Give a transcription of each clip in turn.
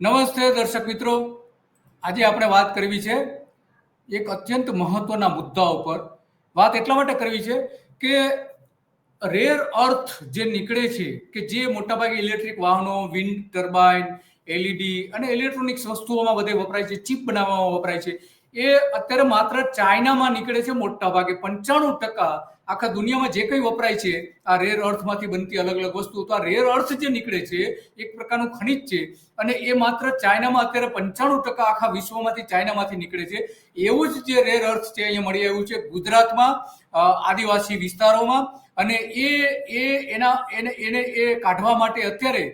નમસ્તે દર્શક મિત્રો. આજે આપણે વાત કરવી છે એક અત્યંત મહત્વના મુદ્દા ઉપર. વાત એટલા માટે કરવી છે કે રેર અર્થ જે નીકળે છે કે જે મોટાભાગે ઇલેક્ટ્રિક વાહનો, વિન્ડ ટર્બાઇન, એલઈડી અને ઇલેક્ટ્રોનિક્સ વસ્તુઓમાં બધે વપરાય છે, ચીપ બનાવવામાં વપરાય છે. એ અત્યારે માત્ર ચાઇનામાં નીકળે છે મોટાભાગે. પંચાણું ટકા આખા દુનિયામાં જે કંઈ વપરાય છે, આ રેર અર્થમાંથી બનતી અલગ અલગ વસ્તુ તો આ રેર અર્થ જે નીકળે છે, એક પ્રકારનું ખનિજ છે. અને એ માત્ર ચાઇનામાં અત્યારે પંચાણું ટકા આખા વિશ્વમાંથી ચાઇનામાંથી નીકળે છે. એવું જ જે રેર અર્થ છે અહીંયા મળી આવ્યું છે ગુજરાતમાં આદિવાસી વિસ્તારોમાં. અને એ એ, એના, એને એને, એ કાઢવા માટે અત્યારે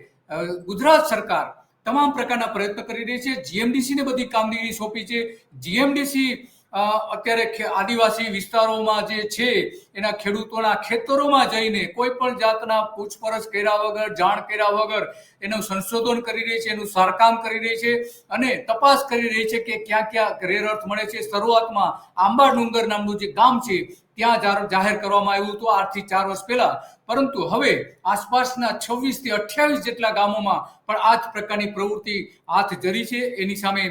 ગુજરાત સરકાર તમામ પ્રકારના પ્રયત્ન કરી રહી છે. જીએમડીસી ને બધી કામગીરી સોંપી છે. જીએમડીસી અત્યારે આદિવાસી વિસ્તારોમાં જે છે, એના ખેડૂતોના ખેતરોમાં જઈને કોઈ પણ જાતના પૂછપરછ કર્યા વગર, જાણ કર્યા વગર એનું સંશોધન કરી રહી છે, એનું સારકામ કરી રહી છે અને તપાસ કરી રહી છે કે ક્યાં ક્યાં રેર અર્થ મળે છે. શરૂઆતમાં આંબા ડુંગર નામનું જે ગામ છે ત્યાં જાહેર કરવામાં આવ્યું હતું આઠથી ચાર વર્ષ પહેલા. પરંતુ હવે આસપાસના છવ્વીસથી અઠ્યાવીસ જેટલા ગામોમાં પણ આ જ પ્રકારની પ્રવૃત્તિ હાથ ધરી છે. એની સામે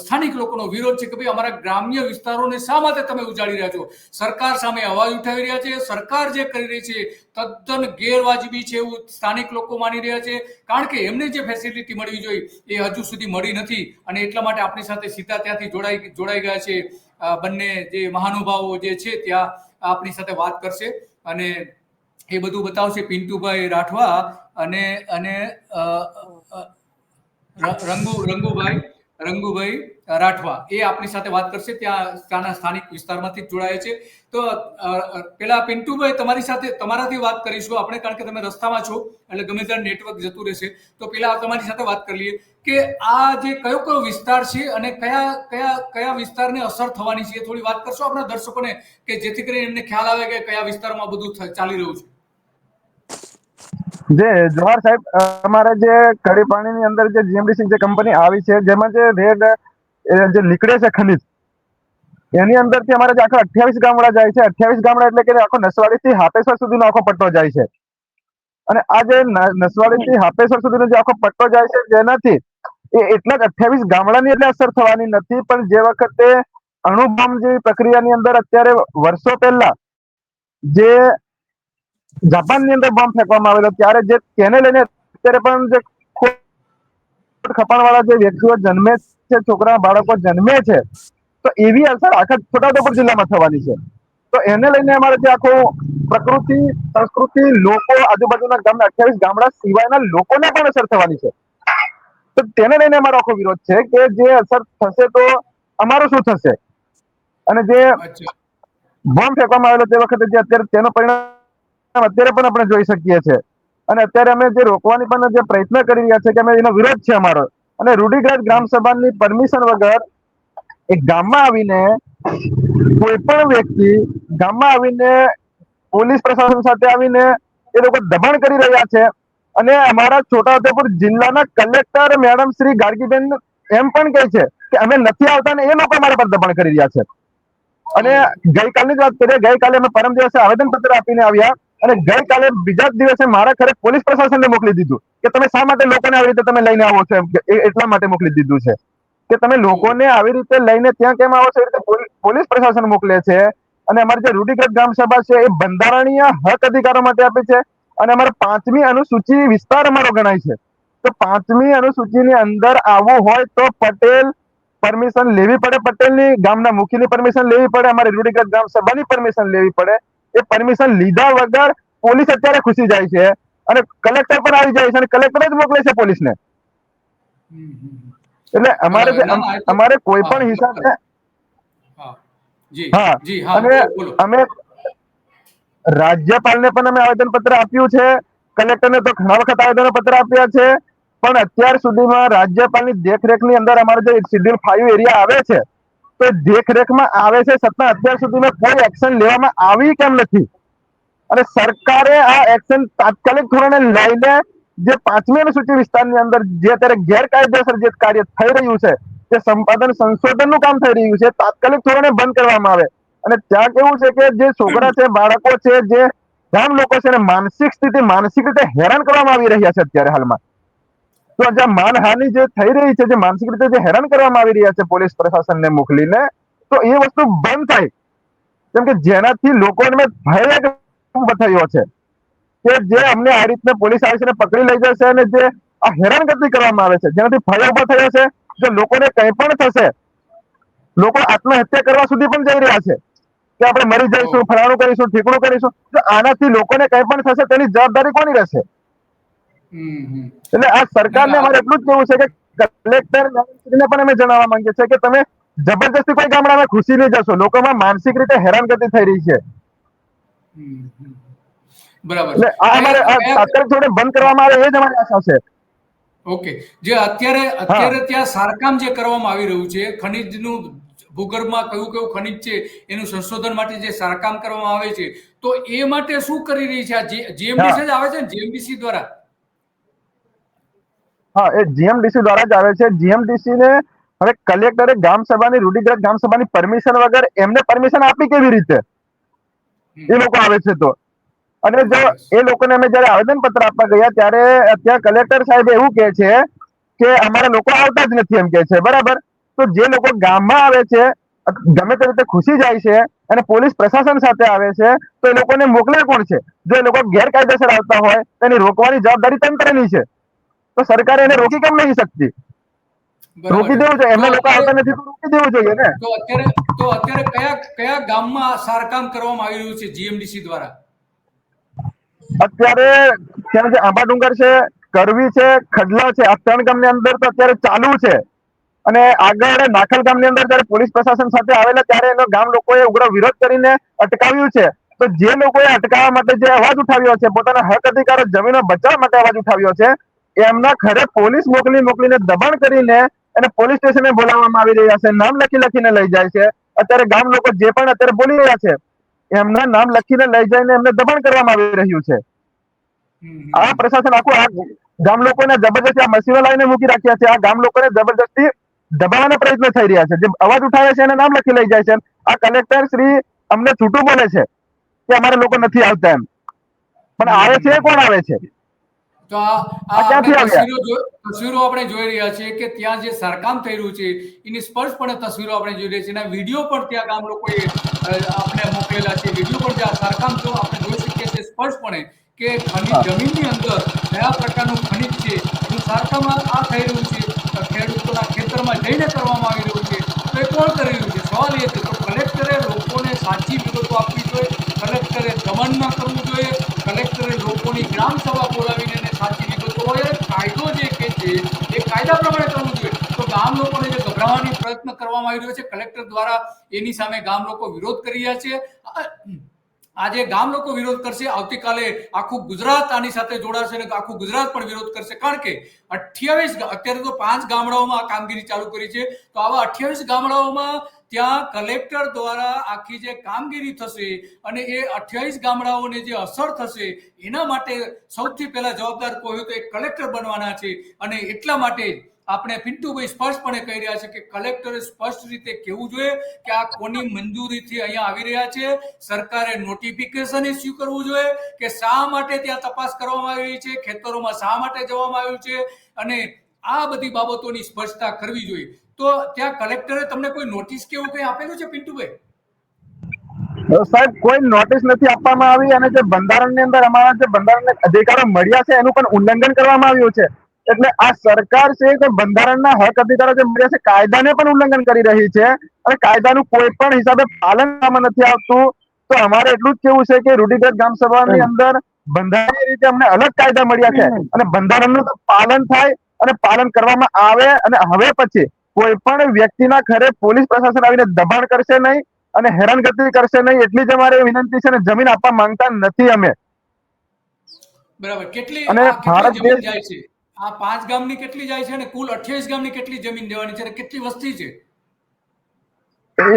સ્થાનિક લોકોનો વિરોધ છે કે ભાઈ અમારા ગ્રામ્ય વિસ્તારોને શા માટે તમે ઉજાડી રહ્યા છો? સરકાર સામે અવાજ ઉઠાવી રહ્યા છે. સરકાર જે કરી રહી છે તદ્દન ગેરવાજબી છે એવું સ્થાનિક લોકો માની રહ્યા છે. કારણ કે એમને જે ફેસિલિટી મળવી જોઈએ એ હજુ સુધી મળી નથી અને એટલા માટે આપણી સાથે સીધા ત્યાંથી જોડાઈ જોડાઈ ગયા છે. બંને જે મહાનુભાવો જે છે ત્યાં આપણી સાથે વાત કરશે અને એ બધું બતાવશે પિન્ટુભાઈ રાઠવા અને અને રંગુ, રંગુભાઈ રંગુભાઈ રાઠવા. એ આપણી સાથે વાત કરશે. ત્યાં ત્યાંના સ્થાનિક વિસ્તારમાંથી જોડાય છે. તો પેલા પિન્ટુભાઈ તમારી સાથે, તમારાથી વાત કરીશું. આપણે, કારણ કે તમે રસ્તામાં છો, એટલે ગમે ત્યારે નેટવર્ક જતું રહેશે. તો પેલા તમારી સાથે વાત કરી લઈએ. કે આ જે કયો કયો વિસ્તાર છે અને કયા કયા કયા વિસ્તારને અસર થવાની છે થોડી વાત કરશો આપણા દર્શકોને કે જેથી કરીને એમને ખ્યાલ આવે કે કયા વિસ્તારમાં બધું ચાલી રહ્યું છે? જે જવાહર સાહેબ અમારે જે કડી પાણીની અંદર જે જીએમડીસી જે કંપની આવી છે, જેમાં જે રેડ જે નીકળે છે ખનિજ, એની અંદરથી અમારે આખા અઠ્યાવીસ ગામડા જાય છે. અઠ્યાવીસ ગામડા એટલે કે આખો નસવાડી થી હાપેશ્વર સુધીનો આખો પટ્ટો જાય છે. અને આ જે નસવાડી થી હાપેશ્વર સુધીનો જે આખો પટ્ટો જાય છે, જેનાથી એ એટલા જ અઠ્યાવીસ ગામડાની એટલે અસર થવાની નથી, પણ જે વખતે અણુબોમ્બ જેવી પ્રક્રિયાની અંદર અત્યારે વર્ષો પહેલા જે જાપાનની અંદર બોમ્બ ફેંકવામાં આવેલો, ત્યારે જે તેને લઈને અત્યારે પણ જે ખપાણ વાળા જે વ્યક્તિઓ જન્મે છે છોકરા બાળકો જન્મે છે, તો એવી અસર આખા છોટાઉદેપુર જિલ્લામાં થવાની છે. તો એને લઈને અમારે જે આખું પ્રકૃતિ, સંસ્કૃતિ, લોકો આજુબાજુના ગામના અઠ્યાવીસ ગામડા સિવાયના લોકોને પણ અસર થવાની છે. તો તેને લઈને અમારો આખો વિરોધ છે કે જે અસર થશે તો અમારું શું થશે? અને જે બોમ્બ ફેંકવામાં આવેલો તે વખતે જે અત્યારે તેનો પરિણામ અત્યારે પણ આપણે જોઈ શકીએ છીએ. અને અત્યારે અમે જે રોકવાની પણ જે પ્રયત્ન કરી રહ્યા છે કે અમે એનો વિરોધ છે અમારો. અને રૂઢિગ્રાજ ગ્રામ સભાની પરમિશન વગર એક ગામમાં આવીને કોઈ પણ વ્યક્તિ ગામમાં આવીને પોલીસ પ્રશાસન સાથે આવીને એ લોકો દબાણ કરી રહ્યા છે. અને અમારા છોટાઉદેપુર જિલ્લાના કલેક્ટર મેડમ શ્રી ગાર્ગીબેન એમ પણ કહે છે કે અમે નથી આવતા ને એ લોકો અમારા પર દબાણ કરી રહ્યા છે. અને ગઈકાલની જ વાત કરીએ, ગઈકાલે અમે પરમ દિવસે આવેદન પત્ર આપીને આવ્યા અને ગઈકાલે બીજા દિવસે મારા ઘરે પોલીસ પ્રશાસનને મોકલી દીધું કે તમે શા માટે લોકોને આવી રીતે તમે લઈને આવો છો એટલા માટે મોકલી દીધું છે. કે તમે લોકોને આવી રીતે લઈને ત્યાં કેમ આવો છો એ રીતે પોલીસ પ્રશાસન મોકલે છે અને અમારી જે રૂઢિગત ગ્રામ સભા છે એ બંધારણીય હક અધિકારો માટે આપે છે અને અમારે પાંચમી અનુસૂચિ વિસ્તાર અમારો ગણાય છે. તો પાંચમી અનુસૂચિની અંદર આવવું હોય તો પટેલ પરમિશન લેવી પડે. પટેલની ગામના મુખીની પરમિશન લેવી પડે. અમારે રૂઢિગત ગ્રામ સભાની પરમિશન લેવી પડે. એ પરમિશન લીધા વગર પોલીસ અત્યારે ખુશી જાય છે અને કલેક્ટર પણ આવી જાય છે અને કલેક્ટર જ મોકલે છે પોલીસને. એટલે અમારે અમારે કોઈ પણ હિસાબે હા. અને અમે રાજ્યપાલને પણ અમે આવેદન પત્ર આપ્યું છે. કલેક્ટરને તો ઘણા વખત આવેદન પત્ર આપ્યા છે. પણ અત્યાર સુધીમાં રાજ્યપાલની દેખરેખની અંદર અમારો જે શિડ્યુલ ફાઈવ એરિયા આવે છે, તો દેખરેખમાં આવે છે છતાં અત્યાર સુધીમાં કોઈ એક્શન લેવામાં આવી કેમ નથી? અને સરકારે આ એક્શન તાત્કાલિક ધોરણે લઈને જે પાંચમી અનુસૂચિ વિસ્તારની અંદર જે અત્યારે ગેરકાયદેસર જે કાર્ય થઈ રહ્યું છે, જે સંપાદન સંશોધનનું કામ થઈ રહ્યું છે તાત્કાલિક ધોરણે બંધ કરવામાં આવે. અને ત્યાં કેવું છે કે જે છોકરા છે, બાળકો છે, જે ગામ લોકો છે એને માનસિક સ્થિતિ, માનસિક રીતે હેરાન કરવામાં આવી રહ્યા છે અત્યારે હાલમાં. તો જે માનહાનિ જે થઈ રહી છે, જે માનસિક રીતે જે હેરાન કરવામાં આવી રહ્યા છે પોલીસ પ્રશાસનને મોકલીને, તો એ વસ્તુ બંધ થાય. કેમ કે જેનાથી લોકોને ભય થયો છે કે જે અમને આ રીતના પોલીસ આવી છે ને પકડી લઈ જશે અને જે આ હેરાનગતિ કરવામાં આવે છે, જેનાથી ભય ઊભો થયો છે, જે લોકોને કંઈ પણ થશે, લોકો આત્મહત્યા કરવા સુધી પણ જઈ રહ્યા છે. કે આપણે મરી જઈશું ફલાણું કરીશું ઠીકણું કરીશું તો આનાથી લોકોને કઈ પણ થશે તેની જવાબદારી કોની રહેશે? એટલે આ સરકારને અમારે એટલું જ કેવું છે કે કલેક્ટર ને પણ અમે જણાવવા માંગીએ છીએ કે તમે જબરજસ્તી કોઈ ગામડામાં ખુશી લઈ જશો. લોકોમાં માનસિક રીતે હેરાનગતિ થઈ રહી છે. બરાબર. આ અમારે તાત્કાલિક બંધ કરવામાં આવે એ જ અમારી આશા છે. ઓકે. જે અત્યારે અત્યારે ત્યાં સારકામ જે કરવામાં આવી રહ્યું છે ખનિજનું ભૂગર્ભમાં કયું કયું ખનિજ છે એનું સંશોધન માટે જે સારકામ કરવામાં આવે છે તો એ માટે શું કરી રહી છે આ જીએમડીસી જ આવે છે ને જીએમડીસી દ્વારા? હા એ જીએમડીસી દ્વારા જ આવે છે. જીએમડીસી ને હવે કલેક્ટરે ગામ સભાની રૂઢિગત ગામ સભાની પરમિશન વગર એમને પરમિશન આપી કેવી રીતે? એ લોકો આવે છે તો. અને જો એ લોકોને અમે જયારે આવેદન પત્ર આપવા ગયા ત્યારે ત્યાં કલેક્ટર સાહેબ એવું કે છે કે અમારા લોકો આવતા જ નથી એમ કે છે. બરાબર? તો જે લોકો ગામમાં આવે છે ગમે તે રીતે ખુશી જાય છે અને પોલીસ પ્રશાસન સાથે આવે છે તો એ લોકોને મોકલે કોણ છે? જો એ લોકો ગેરકાયદેસર આવતા હોય તો એની રોકવાની જવાબદારી તંત્રની છે. તો સરકારે એને રોકી કેમ નહીં શકતી? રોકી દેવું જોઈએ. એમના લોકો આવતા નથી તો રોકી દેવું જોઈએ ને? તો અત્યારે તો અત્યારે કયા કયા ગામમાં સારકામ કરવામાં આવી રહ્યું છે જીએમડીસી દ્વારા? અત્યારે ત્યાં જે આંબા ડુંગર છે કરવી છે ખડલા છે આ ત્રણ ગામની અંદર તો અત્યારે ચાલુ છે. અને આગળ નાખલ ગામની અંદર જયારે પોલીસ પ્રશાસન સાથે આવેલા ત્યારે એનો ગામ લોકોએ ઉગ્ર વિરોધ કરીને અટકાવ્યું છે. તો જે લોકોએ અટકાવવા માટે જે અવાજ ઉઠાવ્યો છે પોતાના હક અધિકારો જમીનો બચાવવા માટે અવાજ ઉઠાવ્યો છે એમના ઘરે પોલીસ મોકલી મોકલીને દબાણ કરીને એને પોલીસ સ્ટેશને બોલાવવામાં આવી રહ્યા છે. નામ લખી લખીને લઈ જાય છે. અત્યારે ગામ લોકો જે પણ અત્યારે બોલી રહ્યા છે એમના નામ લખીને લઈ જઈને એમને દબાણ કરવામાં આવી રહ્યું છે. આ પ્રશાસન આખું આ ગામ લોકોને જબરજસ્તી આ મશીનો લાવીને મૂકી રાખ્યા છે. આ ગામ લોકોને જબરજસ્તી દબાવવાના પ્રયત્નો થઈ રહ્યા છે. જે અવાજ ઉઠાવે છે એને નામ લખી લઈ જાય છે આ કલેક્ટર શ્રી અમને છૂટું બોલે છે કે અમારા લોકો નથી આવતા એમ. પણ આવે છે કોણ આવે છે? તો આ? તસવીરો આપણે જોઈ રહ્યા છીએ કે ત્યાં જે સરકામ થઈ રહ્યું છે એની સ્પષ્ટપણે તસવીરો આપણે જોઈ રહ્યા છીએ. એના વીડિયો પણ ત્યાં ગામ લોકોએ આપણે મોકલેલા છે. વીડિયો પણ ત્યાં સરકામ જો આપણે જોઈ શકીએ છીએ સ્પષ્ટપણે કે ખનિજ જમીનની અંદર કયા પ્રકારનું ખનિજ છે. એનું સરકામ આ થઈ રહ્યું છે. ખેડૂતોના ખેતરમાં જઈને કરવામાં આવી રહ્યું છે. તો એ કોણ કરી રહ્યું છે? સવાલ એ છે તો કલેક્ટરે લોકોને સાચી વિગતો આપવી જોઈએ, કલેક્ટરે દમન ન કરવું જોઈએ, કલેક્ટરે લોકોની ગ્રામ સભા બોલાવીને એને સાચી વિગતો હોય કાયદો જે કે છે, એ કાયદા પ્રમાણે કરવું જોઈએ. તો ગામ લોકોને જે ગભરાવાની પ્રયત્ન કરવામાં આવી રહ્યો છે, કલેક્ટર દ્વારા એની સામે ગામ લોકો વિરોધ કરી રહ્યા છે. આજે ગામ લોકો વિરોધ કરશે, આવતીકાલે આખું ગુજરાત આની સાથે જોડાશે અને આખું ગુજરાત પણ વિરોધ કરશે. કારણ કે અઠ્યાવીસ અત્યારે તો પાંચ ગામડાઓમાં આ કામગીરી ચાલુ કરી છે. તો આવા અઠ્યાવીસ ગામડાઓમાં ત્યાં કલેક્ટર દ્વારા આખી જે કામગીરી થશે અને એ અઠ્યાવીસ ગામડાઓને જે અસર થશે, એના માટે સૌથી પહેલા જવાબદાર કોઈ તો એ કલેક્ટર બનવાના છે અને એટલા માટે આપણે પિન્ટુભાઈ સ્પષ્ટપણે કહી રહ્યા છે કે કલેક્ટરે સ્પષ્ટ રીતે કહેવું જોઈએ કે આ કોની મંજૂરીથી અહીંયા આવી રહ્યા છે. સરકારે નોટિફિકેશન ઇસ્યુ કરવું જોઈએ કે શા માટે ત્યાં તપાસ કરવામાં આવી રહી છે, ખેતરોમાં શા માટે જવામાં આવ્યું છે અને આ બધી બાબતોની સ્પષ્ટતા કરવી જોઈએ. તો ત્યાં કલેક્ટરે તમને કોઈ નોટિસ કે એવું કંઈ આપેલું છે પિન્ટુભાઈ? સાહેબ, કોઈ નોટિસ નથી આપવામાં આવી અને જે બંધારણની અંદર અમારા જે બંધારણને અધિકારો મળ્યા છે એનું પણ ઉલ્લંઘન કરવામાં આવ્યું છે. એટલે આ સરકાર છે તે બંધારણના હક અધિકારો જે મળ્યા છે કાયદાને પણ ઉલ્લંઘન કરી રહી છે અને કાયદાનું કોઈ પણ હિસાબે પાલન કરવામાં નથી આવતું. તો અમારે એટલું જ કેવું છે કે રૂઢિગત ગામ સભાની અંદર બંધારણીય રીતે અમને અલગ કાયદા મળ્યા છે અને બંધારણનું પાલન થાય અને પાલન કરવામાં આવે અને હવે પછી કોઈ પણ વ્યક્તિના ઘરે પોલીસ પ્રશાસન આવીને દબાણ કરશે નહીં અને હેરાનગતિ કરશે નહીં એટલી જ અમારે વિનંતી છે અને જમીન આપવા માંગતા નથી અમે. બરાબર. કેટલી અને ભારત દેશ- જાય છે? આ પાંચ ગામની કેટલી જાય છે અને કુલ અઠ્યાવીસ ગામની કેટલી જમીન દેવાની છે અને કેટલી વસ્તી છે?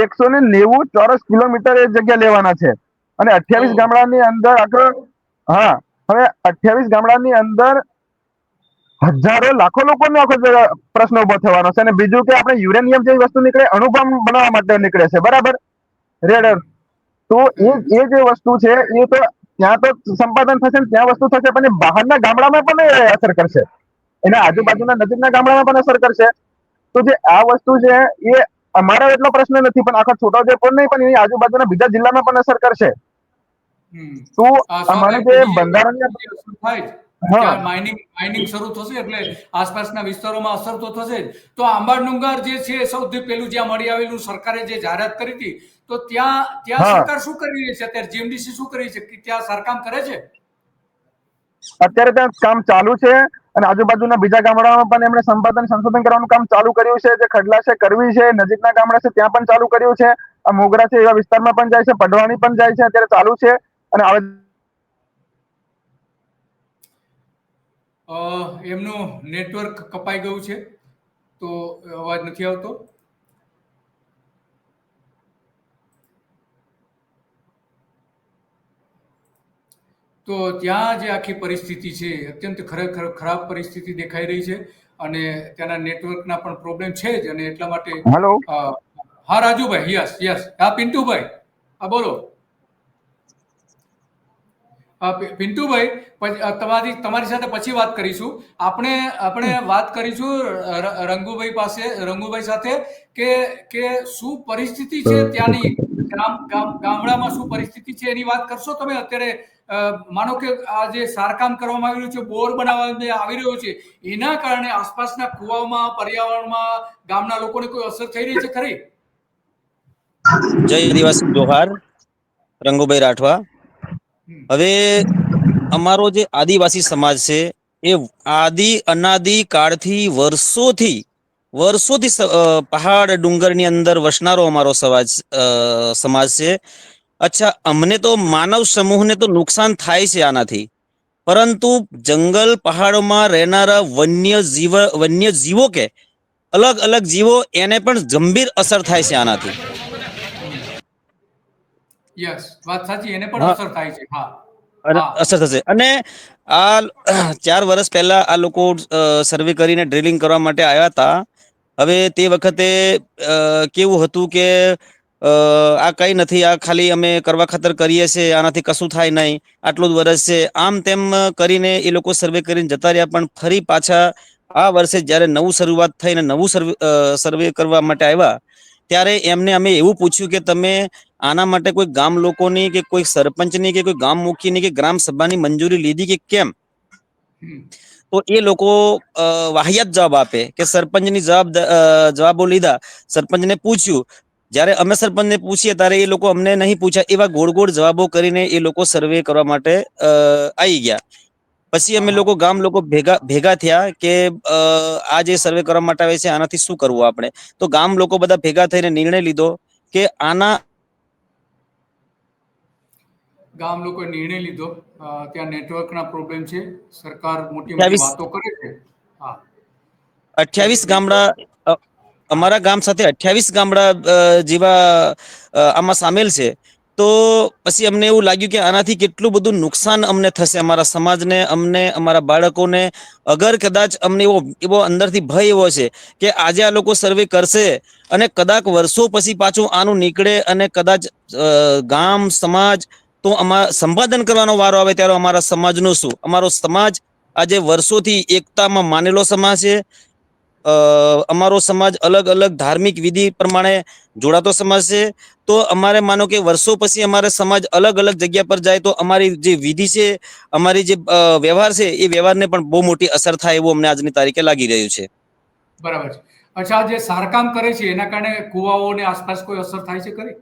એકસો ને નેવું ચોરસ કિલોમીટર એ જગ્યા લેવાના છે. અને અઠ્યાવીસ ગામડાની અંદર આગળ હા હવે અઠ્યાવીસ ગામડાની અંદર હજારો લાખો લોકોનો આખો પ્રશ્ન ઊભો થવાનો છે. અને બીજું કે આપણે યુરેનિયમ જેવી વસ્તુ નીકળે અણુબોમ્બ બનાવવા માટે નીકળે છે. બરાબર? રેડ તો એ એ જે વસ્તુ છે એ તો ત્યાં તો સંપાદન થશે ત્યાં વસ્તુ થશે પણ બહારના ગામડામાં પણ એ અસર કરશે. એના આજુબાજુના નજીકના ગામડામાં પણ અસર કરશે. તો જે આ વસ્તુ છે એ અમારો એટલો પ્રશ્ન નથી પણ આખા છોટાઉદેપુર નહીં પણ એની આજુબાજુના બીજા જિલ્લામાં પણ અસર કરશે. તો અમારે જે. ત્યાં માઇનિંગ માઇનિંગ શરૂ થશે એટલે આસપાસના વિસ્તારોમાં અસર તો થશે જ. તો આંબાડુંગર જે છે સૌથી પહેલું જ્યાં મળી આવેલું સરકારે જે જાહેરાત કરી હતી તો ત્યાં ત્યાં સરકાર શું કરી રહી છે અત્યારે? જીએમડીસી શું કરી છે? કે ત્યાં સરકામ કરે છે? અત્યારે ત્યાં કામ ચાલુ છે અને આજુબાજુના બીજા ગામડામાં પણ એમણે સંપાદન સંશોધન કરવાનું કામ ચાલુ કર્યું છે. જે ખડલા છે, કરવી છે, નજીકના ગામડા છે, ત્યાં પણ ચાલુ કર્યું છે. આ મોગરા છે એવા વિસ્તારમાં પણ જાય છે પડવાની પણ જાય છે, અત્યારે ચાલુ છે અને હવે એમનું નેટવર્ક કપાઈ ગયું છે. તો અવાજ નથી આવતો. તો ત્યાં જે આખી પરિસ્થિતિ છે અત્યંત ખરેખર ખરાબ પરિસ્થિતિ દેખાઈ રહી છે અને ત્યાંના નેટવર્કના પણ પ્રોબ્લેમ છે જ અને એટલા માટે હેલો હા રાજુભાઈ યસ યસ. હા પિન્ટુભાઈ. હા બોલો. પિન્ટુભાઈ તમારી તમારી સાથે પછી વાત કરીશું. આપણે આપણે વાત કરીશું રંગુભાઈ પાસે રંગુભાઈ સાથે કે કે શું પરિસ્થિતિ છે ત્યાંની? ગામડામાં શું પરિસ્થિતિ છે એની વાત કરશો તમે? અત્યારે માનો કે આ જે સારકામ કરવામાં આવી રહ્યું છે બોર બનાવવામાં આવી રહ્યો છે એના કારણે આસપાસના કુવામાં પર્યાવરણમાં ગામના લોકોને કોઈ અસર થઈ રહી છે ખરી? જય આદિવાસી જોહાર રંગુભાઈ રાઠવા. હવે અમારો જે આદિવાસી સમાજ છે એ આદિ અનાદિ કાળથી વર્ષોથી વર્ષોથી પહાડ ડુંગરની અંદર વસનારો અમારો સમાજ સમાજ છે. અચ્છા અમને તો માનવ સમૂહને તો નુકસાન થાય છે આનાથી. પરંતુ જંગલ પહાડોમાં રહેનારા વન્ય જીવ વન્ય જીવો કે અલગ અલગ જીવો એને પણ ગંભીર અસર થાય છે આનાથી. યસ વાત સાચી એને પણ અસર થાય છે હા. અસર થશે. અને આ ચાર વર્ષ પહેલા આ લોકો સર્વે કરીને ડ્રિલિંગ કરવા માટે આવ્યા હતા. હવે તે વખતે કેવું હતું કે આ કઈ નથી, આ ખાલી અમે કરવા ખાતર કરીએ છીએ, આનાથી કશું થાય નહીં, આટલું જ વરસ છે આમ તેમ કરીને એ લોકો સર્વે કરીને જતા રહ્યા, પણ ફરી પાછા આ વર્ષે જ્યારે નવું શરૂઆત થઈને નવું સર્વે સર્વે કરવા માટે આવ્યા, ત્યારે એમને અમે એવું પૂછ્યું કે તમે આના માટે કોઈ ગામ લોકોની કે કોઈ સરપંચની કે કોઈ ગામ મુખીની કે ગ્રામ સભાની મંજૂરી લીધી કે કેમ. તો એ લોકો વાહિયાત જવાબ આપે કે સરપંચની જવાબ જવાબો લીધા. સરપંચને પૂછ્યું. જ્યારે અમે સરપંચને પૂછીએ ત્યારે એ લોકો અમને નહીં પૂછ્યા. એવા ગોળ ગોળ જવાબો કરીને એ લોકો સર્વે કરવા માટે આવી ગયા. પછી અમે લોકો ગામ લોકો ભેગા ભેગા થયા કે આ જે સર્વે કરવા માટે આવે છે આનાથી શું કરવું આપણે? તો ગામ લોકો બધા ભેગા થઈને નિર્ણય લીધો કે આના ગામ લોકોએ નિર્ણય લીધો. ત્યાં નેટવર્કના પ્રોબ્લેમ છે. સરકાર મોટી મોટી વાતો કરે છે. હા. અઠ્યાવીસ ગામડા અમારા ગામ સાથે અઠ્યાવીસ ગામડા જેવા આમાં સામેલ છે. તો પછી અમને એવું લાગ્યું કે આનાથી કેટલું બધું નુકસાન અમને થશે અમારા સમાજને અમને અમારા બાળકોને. અગર કદાચ અમને એવો એવો અંદરથી ભય એવો છે કે આજે આ લોકો સર્વે કરશે અને કદાચ વર્ષો પછી પાછું આનું નીકળે અને કદાચ ગામ સમાજ તો અમારા સંપાદન કરવાનો વારો આવે ત્યારે અમારા સમાજનું શું? અમારો સમાજ આજે વર્ષોથી એકતામાં માનેલો સમાજ છે. અમારો સમાજ અલગ અલગ ધાર્મિક વિધિ પ્રમાણે જોડાતો સમાજ છે. તો અમારે માનો કે વર્ષો પછી અમારે સમાજ અલગ અલગ જગ્યા પર જાય તો અમારી જે વિધિ છે, અમારી જે વ્યવહાર છે, એ વ્યવહારને પણ બહુ મોટી અસર થાય એવું અમને આજની તારીખે લાગી રહ્યું છે. બરાબર છે. અચ્છા જે સારકામ કરે છે, એના કારણે કુવાઓને આસપાસ કોઈ અસર થાય છે ખરી?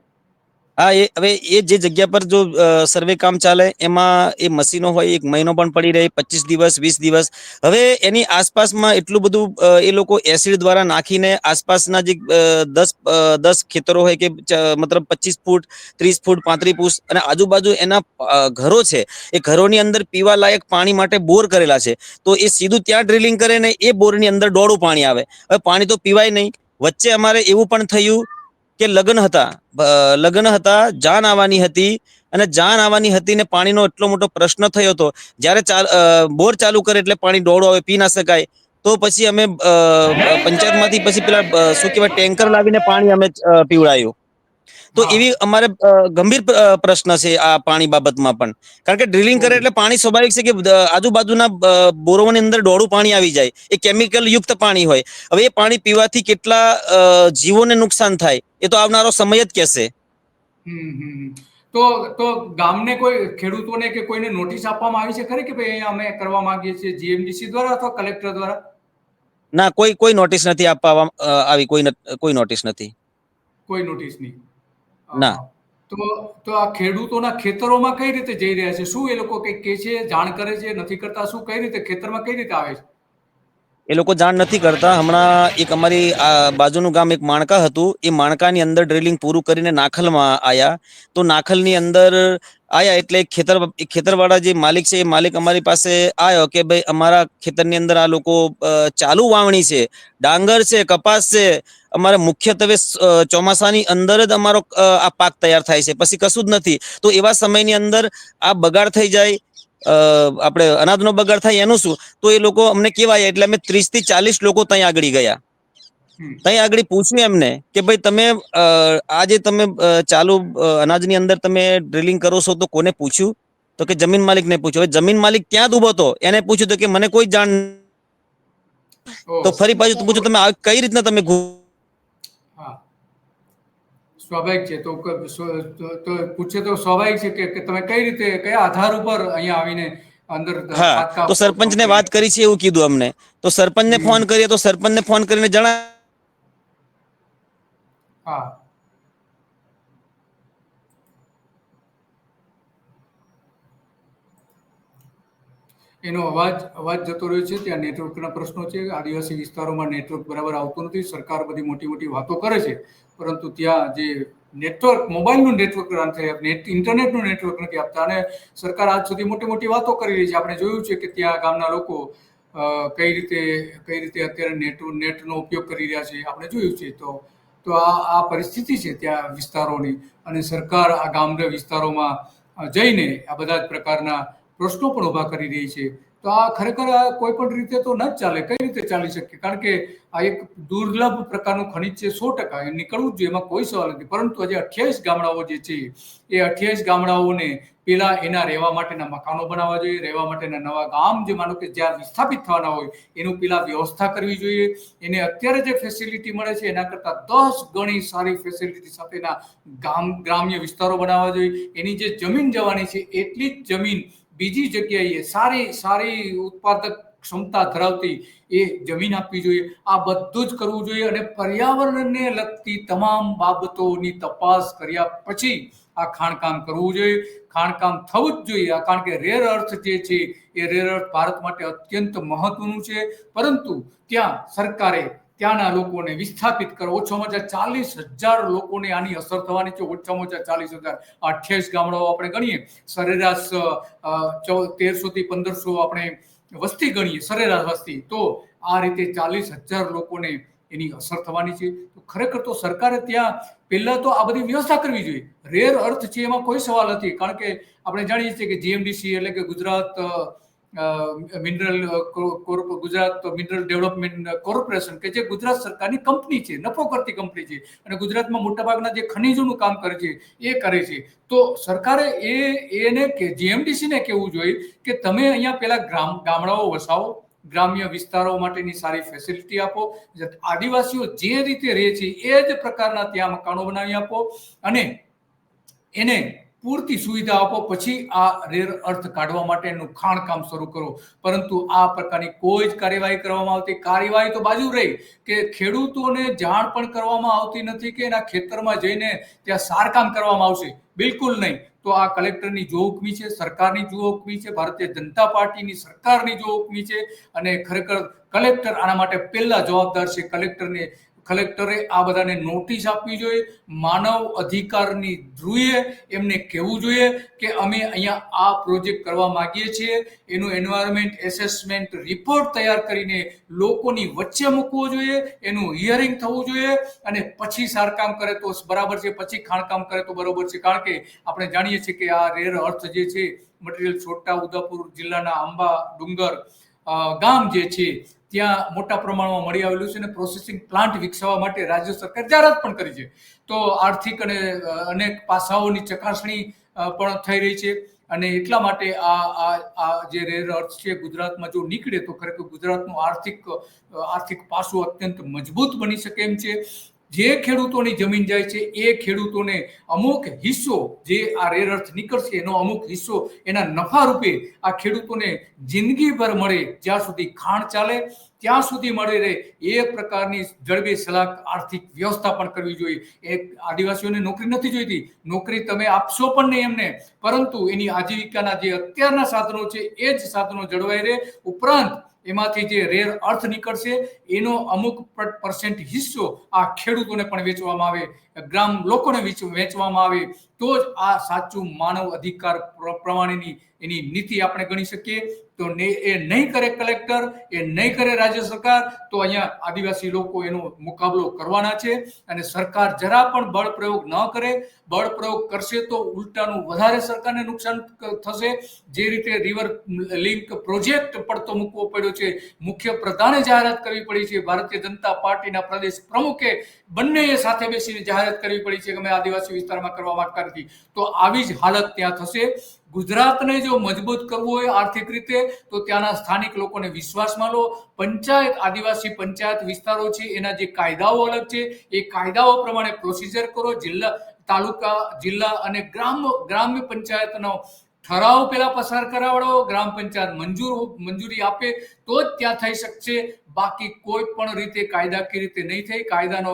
હા, એ હવે એ જે જગ્યા પર જો સર્વે કામ ચાલે, એમાં એ મશીનો હોય, એક મહિનો પણ પડી રહે, પચીસ દિવસ, વીસ દિવસ. હવે એની આસપાસમાં એટલું બધું એ લોકો એસિડ દ્વારા નાખીને આસપાસના જે દસ દસ ખેતરો હોય કે મતલબ પચીસ ફૂટ, ત્રીસ ફૂટ, પાંત્રીસ ફૂટ, અને આજુબાજુ એના ઘરો છે, એ ઘરોની અંદર પીવા લાયક પાણી માટે બોર કરેલા છે. તો એ સીધું ત્યાં ડ્રિલિંગ કરે ને એ બોરની અંદર ડોળું પાણી આવે. હવે પાણી તો પીવાય નહીં. વચ્ચે અમારે એવું પણ થયું કે લગ્ન હતા. લગ્ન હતા, જાન આવવાની હતી અને જાન આવવાની હતી ને પાણીનો એટલો મોટો પ્રશ્ન થયો હતો. જ્યારે બોર ચાલુ કરે એટલે પાણી દોડો આવે, પી ના શકાય. તો પછી અમે પંચાયતમાંથી પછી પેલા શું કહેવાય, ટેન્કર લાવીને પાણી અમે પીવડાયું. તો એવી અમારે ગંભીર પ્રશ્ન છે આ પાણી બાબતમાં પણ. કારણ કે ડ્રિલિંગ કરે એટલે પાણી સ્વાભાવિક છે કે આજુબાજુના બોરોની અંદર ડોળું પાણી આવી જાય. એ કેમિકલ યુક્ત પાણી હોય. હવે એ પાણી પીવાથી કેટલા જીવોને નુકસાન થાય એ તો આવનારો સમય જ કહેશે. તો તો ગામને કોઈ ખેડૂતોને કે કોઈને નોટિસ આપવામાં આવી છે ખરી કે ભાઈ અમે કરવા માંગીએ છીએ જીએમડીસી દ્વારા અથવા કલેક્ટર દ્વારા? ના કોઈ કોઈ નોટિસ નથી આપવામાં આવી કોઈ કોઈ નોટિસ નથી. કોઈ નોટિસ નહીં. ના. તો તો આ ખેડૂતોના ખેતરોમાં કઈ રીતે જઈ રહ્યા છે? શું એ લોકો કઈ કે છે જાણ કરે છે નથી કરતા? શું કઈ રીતે ખેતરમાં કઈ રીતે આવે છે? એ લોકો જાણ નથી કરતા. હમણાં એક અમારી આ બાજુનું ગામ એક માણકા હતું. એ માણકાની અંદર ડ્રિલિંગ પૂરું કરીને નાખલમાં આવ્યા તો નાખલની અંદર આયા એટલે ખેતર, ખેતરવાળા જે માલિક છે, એ માલિક અમારી પાસે આવ્યો કે ભાઈ અમારા ખેતરની અંદર આ લોકો ચાલુ વાવણી છે, ડાંગર છે, કપાસ છે, અમારે મુખ્યત્વે ચોમાસાની અંદર જ અમારો આ પાક તૈયાર થાય છે. પછી કશું જ નથી. તો એવા સમયની અંદર આ બગાડ થઈ જાય આપણે અનાજનો બગાડ થાય એનું શું? તો એ લોકો અમને કહેવાય એટલે અમે ત્રીસથી ચાલીસ લોકો ત્યાં આગળ ગયા. ત્યાં આગળ પૂછ્યું એમને કે ભાઈ તમે આજે તમે ચાલુ અનાજની અંદર તમે ડ્રિલિંગ કરો છો તો કોને પૂછ્યું? તો કે જમીન માલિકને પૂછ્યું. હવે જમીન માલિક ક્યાં ઊભો હતો? એને પૂછ્યું તો કે મને કોઈ જાણ તો ફરી પાછું પૂછ્યું તમે કઈ રીતના તમે હા. સ્વાભાવિક છે. તો તો- પૂછે તો સ્વાભાવિક છે કે તમે કઈ રીતે કયા આધાર ઉપર અહીંયા આવીને અંદર હા. તો સરપંચને વાત કરી છે એવું કીધું અમને. તો સરપંચને. ફોન કરીએ તો સરપંચને ફોન કરીને જણા હા. એનો અવાજ અવાજ જતો રહ્યો છે, ત્યાં નેટવર્કના પ્રશ્નો છે. આદિવાસી વિસ્તારોમાં નેટવર્ક બરાબર આવતું નથી. સરકાર બધી મોટી મોટી વાતો કરે છે. પરંતુ ત્યાં જે નેટવર્ક, મોબાઈલનું નેટવર્ક નથી નેટ, ઇન્ટરનેટનું નેટવર્ક નથી આપતા. અને સરકાર આજ સુધી મોટી મોટી વાતો કરી રહી છે. આપણે જોયું છે કે ત્યાં ગામના લોકો કઈ રીતે કઈ રીતે અત્યારે નેટ નેટનો ઉપયોગ કરી રહ્યા છે. આપણે જોયું છે. તો તો આ આ પરિસ્થિતિ છે ત્યાં વિસ્તારોની. અને સરકાર આ ગામડા વિસ્તારોમાં જઈને આ બધા જ પ્રકારના પ્રશ્નો પણ ઊભા કરી રહી છે. તો આ ખરેખર આ કોઈ પણ રીતે તો ન જ ચાલે. કઈ રીતે ચાલી શકે? કારણ કે આ એક દુર્લભ પ્રકારનું ખનિજ છે સો ટકા. એ નીકળવું જ જોઈએ એમાં કોઈ સવાલ નથી. પરંતુ આજે અઠ્યાવીસ ગામડાઓ જે છે, એ અઠ્યાવીસ ગામડાઓને પેલા એના રહેવા માટેના મકાનો બનાવવા જોઈએ, રહેવા માટેના નવા ગામ જે માનો કે જ્યાં વિસ્થાપિત થવાના હોય, એનું પેલા વ્યવસ્થા કરવી જોઈએ. એને અત્યારે જે ફેસિલિટી મળે છે, એના કરતાં દસ ગણી સારી ફેસિલિટી સાથેના ગામ, ગ્રામ્ય વિસ્તારો બનાવવા જોઈએ. એની જે જમીન જવાની છે, એટલી જ જમીન બીજી જગ્યાએ સારી સારી ઉત્પાદક ક્ષમતા ધરાવતી એ જમીન આપવી જોઈએ. આ બધું જ કરવું જોઈએ અને પર્યાવરણને લગતી તમામ બાબતોની તપાસ કર્યા પછી આ ખાણકામ કરવું જોઈએ. ખાણકામ થવું જ જોઈએ. કારણ કે રેર અર્થ જે છે, એ રેર અર્થ ભારત માટે અત્યંત મહત્વનું છે. પરંતુ ત્યાં સરકારે ત્યાંના લોકોને વિસ્થાપિત કરો. ઓછામાં ઓછા ચાલીસ હજાર લોકોને આની અસર થવાની છે. ઓછામાં ઓછા ચાલીસ હજાર. અઠ્યાવીસ ગામડાઓ આપણે ગણીએ. સરેરાશ તેરસો થી પંદરસો આપણે વસ્તી ગણીએ. સરેરાશ વસ્તી. તો આ રીતે ચાલીસ હજાર લોકોને એની અસર થવાની છે. તો ખરેખર તો સરકારે ત્યાં પહેલા તો આ બધી વ્યવસ્થા કરવી જોઈએ. રેર અર્થ છે એમાં કોઈ સવાલ નથી. કારણ કે આપણે જાણીએ છીએ કે જીએમડીસી એટલે કે Gujarat mineral Gujarat mineral development corporation કે જે ગુજરાત સરકારની કંપની છે, નફો કરતી કંપની છે અને ગુજરાતમાં મોટાભાગના જે ખનીજોનું કામ કરે છે, એ કરે છે. તો સરકારે એ, એને કે જીએમડીસી ને કહેવું જોઈએ કે તમે અહીંયા પેલા ગ્રામ, ગામડાઓ વસાવો ગ્રામ્ય વિસ્તારો માટેની સારી ફેસિલિટી આપો. આદિવાસીઓ જે રીતે રહે છે, એ જ પ્રકારના ત્યાં મકાનો બનાવી આપો અને એને પૂરતી સુવિધા આપો. પછી આ રેર અર્થ કાઢવા માટેનું ખાણકામ શરૂ કરો. પરંતુ આ પ્રકારની કોઈ જ કાર્યવાહી કરવામાં આવતી કાર્યવાહી તો બાજુ રહી કે ખેડૂતોને જાણ પણ કરવામાં આવતી નથી કે એના ખેતરમાં જઈને ત્યાં સારકામ કરવામાં આવશે. બિલકુલ નહીં. તો આ કલેક્ટરની જોખમી છે, સરકારની જો હુકમી છે, ભારતીય જનતા પાર્ટીની સરકારની જોખમી છે અને ખરેખર કલેક્ટર આના માટે પહેલા જવાબદાર છે. કલેક્ટરને કલેક્ટરે આ બધાને નોટિસ આપવી જોઈએ. માનવ અધિકારની ધ્રુએ એમને કહેવું જોઈએ કે અમે અહીંયા આ પ્રોજેક્ટ કરવા માગીએ છીએ. એનું એન્વાયરમેન્ટ એસેસમેન્ટ રિપોર્ટ તૈયાર કરીને લોકોની વચ્ચે મૂકવો જોઈએ. એનું હિયરિંગ થવું જોઈએ અને પછી સારકામ કરે તો બરાબર છે, પછી ખાણકામ કરે તો બરોબર છે. કારણ કે આપણે જાણીએ છીએ કે આ રેર અર્થ જે છે મટીરિયલ છોટા ઉદાપુર જિલ્લાના આંબા ડુંગર ગામ જે છે ત્યાં મોટા પ્રમાણમાં મળી આવેલું છે અને પ્રોસેસિંગ પ્લાન્ટ વિકસાવવા માટે રાજ્ય સરકાર જાહેરાત પણ કરી છે. તો આર્થિક અને અનેક પાસાઓની ચકાસણી પણ થઈ રહી છે અને એટલા માટે આ આ જે રેર અર્થ છે ગુજરાતમાં જો નીકળે તો ખરેખર ગુજરાતનું આર્થિક આર્થિક પાસું અત્યંત મજબૂત બની શકે એમ છે. જે ખેડૂતોની જમીન જાય છે, એ ખેડૂતોને અમુક હિસ્સો જે આ રેર અર્થ નીકળશે, એનો અમુક હિસ્સો એના નફા રૂપે આ ખેડૂતોને જિંદગીભર મળે, જ્યાં સુધી ખાણ ચાલે, ત્યાં સુધી મળી રહે. એ પ્રકારની જળબી સલાહ આર્થિક વ્યવસ્થા પણ કરવી જોઈએ. એ આદિવાસીઓને નોકરી નથી જોઈતી. નોકરી તમે આપશો પણ નહીં એમને. પરંતુ એની આજીવિકાના જે અત્યારના સાધનો છે, એ જ સાધનો જળવાઈ રહે. ઉપરાંત એમાંથી જે રેર અર્થ નીકળશે એનો અમુક પર્સેન્ટ હિસ્સો આ ખેડૂતોને પણ વેચવામાં આવે ગ્રામ લોકોને વેચ- વેચવામાં આવે તો જ આ સાચું માનવ અધિકાર પ્ર- પ્રમાણેની એની નીતિ આપણે ગણી શકીએ. તો એ નહીં કરે કલેક્ટર, એ નહીં કરે રાજ્ય સરકાર, તો અહીંયા આદિવાસી લોકો એનો મુકાબલો કરવાના છે. અને સરકાર જરા પણ બળ પ્રયોગ ન કરે, બળ પ્રયોગ કરશે તો ઉલટાનું વધારે સરકારને નુકસાન થશે. જે રીતે રિવર લિંક પ્રોજેક્ટ પડતો મૂકવો પડ્યો છે, મુખ્ય પ્રધાને જાહેરાત કરવી પડી છે. ભારતીય જનતા પાર્ટીના પ્રદેશ પ્રમુખે બંનેએ સાથે બેસીને જાહેરાત કરવી પડી છે કે અમે આદિવાસી વિસ્તારમાં કરવા માંગતા નથી. તો આવી જ હાલત ત્યાં થશે. ગુજરાતને જો મજબૂત કરવું હોય આર્થિક રીતે, તો ત્યાંના સ્થાનિક લોકોને વિશ્વાસમાં લો પંચાયત, આદિવાસી પંચાયત વિસ્તારો છે, એના જે કાયદાઓ અલગ છે, એ કાયદાઓ પ્રમાણે પ્રોસિજર કરો. જિલ્લા, તાલુકા, જિલ્લા અને ગ્રામ, ગ્રામ્ય પંચાયતનો ઠરાવ પેલા પસાર કરાવડો, ગ્રામ પંચાયત મંજૂર મંજૂરી આપે, તો જ ત્યાં થઈ શકશે. બાકી કોઈ પણ રીતે કાયદાકીય રીતે નહીં થઈ કાયદાનો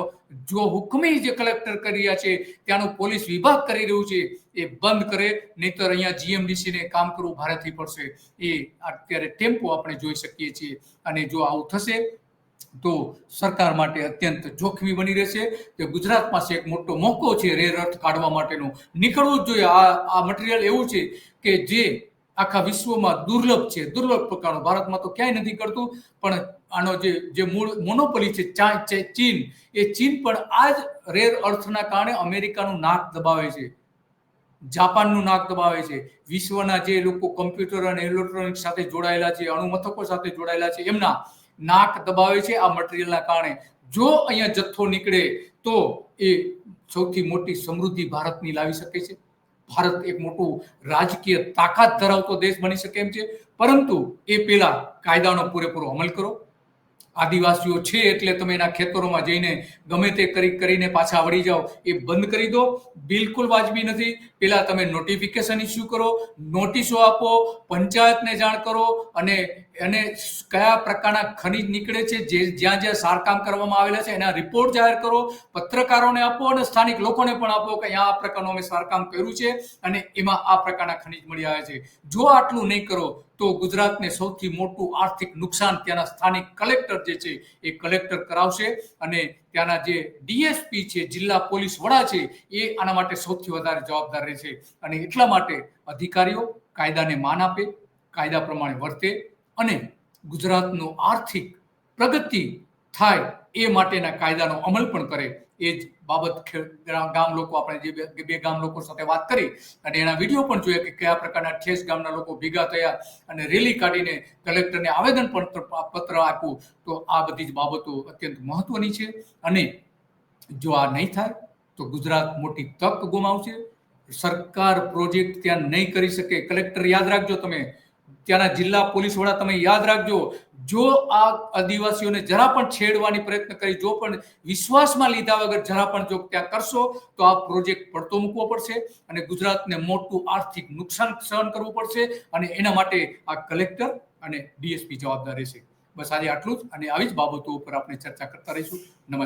જો હુકમી જે કલેક્ટર કરી રહ્યા છે, ત્યાંનું પોલીસ વિભાગ કરી રહ્યું છે, એ બંધ કરે. નહીતર અહીંયા જીએમડીસી ને કામ કરવું ભારેથી પડશે. એ અત્યારે ટેમ્પો આપણે જોઈ શકીએ છીએ. અને જો આવું થશે તો સરકાર માટે અત્યંત જોખમી બની રહેશે કે ગુજરાત પાસે એક મોટો મોકો છે રેર અર્થ કાઢવા માટેનો. નીકળવું જ જોઈએ. આ આ મટીરિયલ એવું છે કે જે આખા વિશ્વમાં દુર્લભ છે. દુર્લભ પ્રકારનું. ભારતમાં તો ક્યાંય નથી કરતું, પણ આનો જે જે મૂળ મોનોપોલી છે ચીન, એ ચીન પણ આ જ રેર અર્થના કારણે અમેરિકાનું નાક દબાવે છે. જાપાનનું નાક દબાવે છે. વિશ્વના જે લોકો કમ્પ્યુટર અને ઇલેક્ટ્રોનિક સાથે જોડાયેલા છે, અણુમથકો સાથે જોડાયેલા છે, એમના નાક દબાવે છે આ મટીરિયલના કારણે. જો અહીંયા જથ્થો નીકળે તો એ સૌથી મોટી સમૃદ્ધિ ભારતની લાવી શકે છે. ભારત એક મોટું રાજકીય તાકાત ધરાવતો દેશ બની શકે એમ છે. પરંતુ એ પહેલા કાયદાનો પૂરેપૂરો અમલ કરો. આદિવાસીઓ છે એટલે તમે એના ખેતરોમાં જઈને ગમે તે કરી કરીને પાછા વળી જાઓ, એ બંધ કરી દો. બિલકુલ વાજબી નથી. પેલા તમે નોટિફિકેશન ઇસ્યુ કરો નોટિસો આપો, પંચાયતને જાણ કરો અને અને કયા પ્રકારના ખનીજ નીકળે છે, જે જ્યાં જ્યાં સારકામ કરવામાં આવેલા છે, એના રિપોર્ટ જાહેર કરો, પત્રકારોને આપો અને સ્થાનિક લોકોને પણ આપો કે અહીંયા આ પ્રકારનું અમે સારકામ કર્યું છે અને એમાં આ પ્રકારના ખનીજ મળી આવ્યા છે. જો આટલું નહીં કરો, તો ગુજરાતને સૌથી મોટું આર્થિક નુકસાન ત્યાંના સ્થાનિક કલેક્ટર જે છે, એ કલેક્ટર કરાવશે અને ત્યાંના જે ડીએસપી છે, જિલ્લા પોલીસ વડા છે, એ આના માટે સૌથી વધારે જવાબદાર રહેશે અને એટલા માટે અધિકારીઓ કાયદાને માન આપે, કાયદા પ્રમાણે વર્તે અને ગુજરાતનું આર્થિક પ્રગતિ થાય એ માટેના કાયદાનો અમલ પણ કરે એ જ બાબત ગામ લોકો આપણે જે બે- ગામ લોકો સાથે વાત કરી અને એના વીડિયો પણ જોયા કે કયા પ્રકારના ઠેસ ગામના લોકો ભેગા થયા અને રેલી કાઢીને કલેક્ટરને આવેદન પત્ર પત્ર આપ્યું. તો આ બધી જ બાબતો અત્યંત મહત્વની છે. અને જો આ નહીં થાય, તો ગુજરાત મોટી તક ગુમાવશે. સરકાર પ્રોજેક્ટ ત્યાં નહીં કરી શકે. કલેક્ટર યાદ રાખજો તમે. ત્યાંના જિલ્લા પોલીસ વડા તમે યાદ રાખજો, જો આ આદિવાસીઓને જરા પણ છેડવાની પ્રયત્ન કરી, જો પણ વિશ્વાસમાં લીધા વગર જરા પણ જો ત્યાં કરશો, તો આ પ્રોજેક્ટ પડતો મૂકવો પડશે અને ગુજરાતને મોટું આર્થિક નુકસાન સહન કરવું પડશે અને એના માટે આ કલેક્ટર અને ડીએસપી જવાબદાર રહેશે. બસ આજે આટલું જ અને આવી જ બાબતો ઉપર આપણે ચર્ચા કરતા રહીશું. નમસ્કાર.